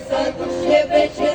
Santos, chefe.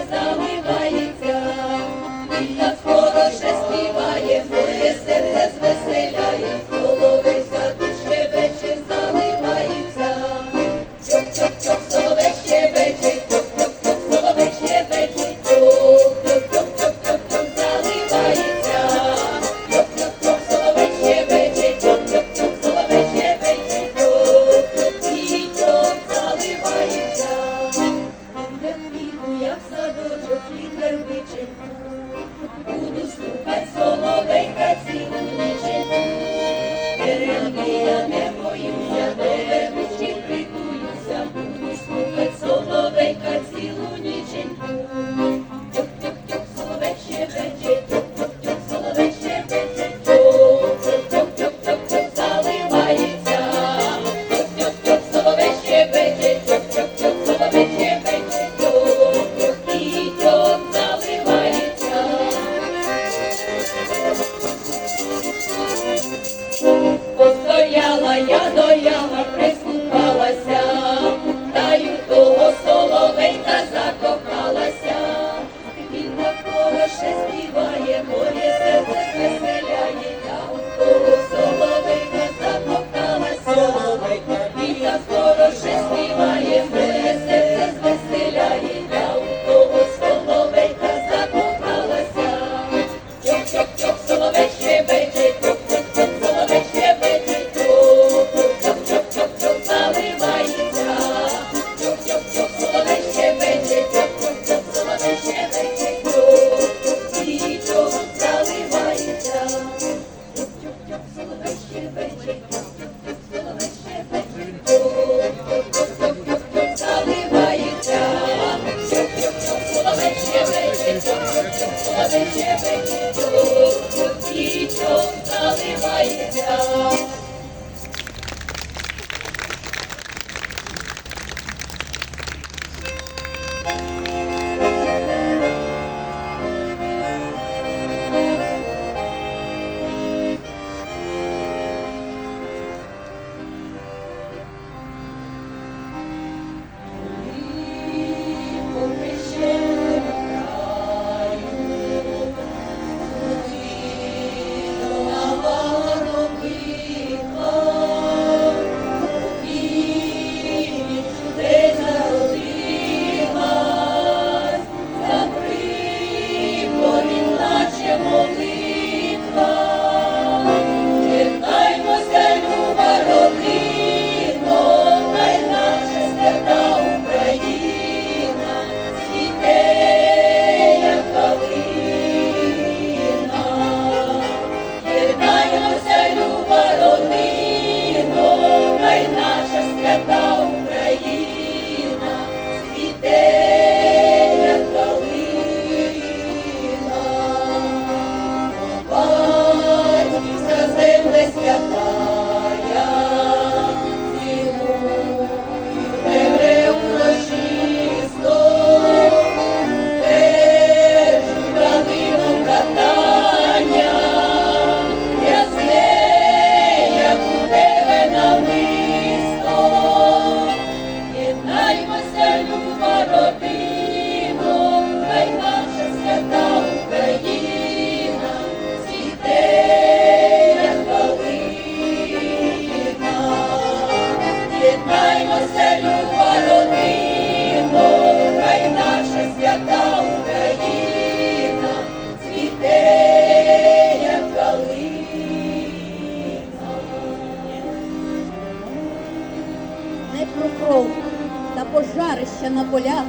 пожарища на полях.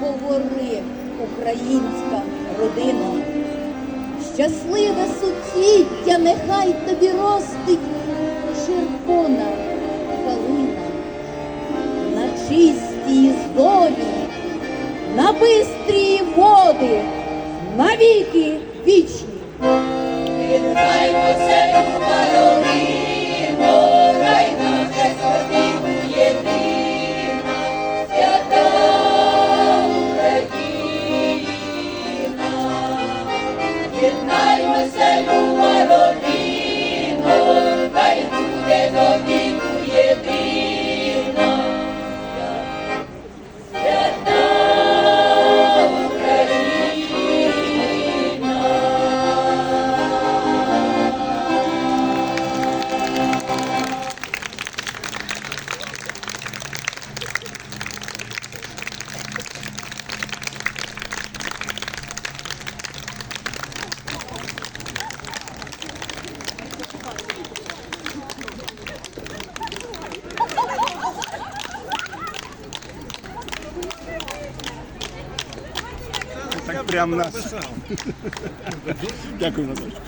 Говори, українська родина, щасливе суцвіття, нехай тобі ростить червона калина, на чистій злові, на бистрій води, навіки віч. прямо нас. Дякую, Наталочка.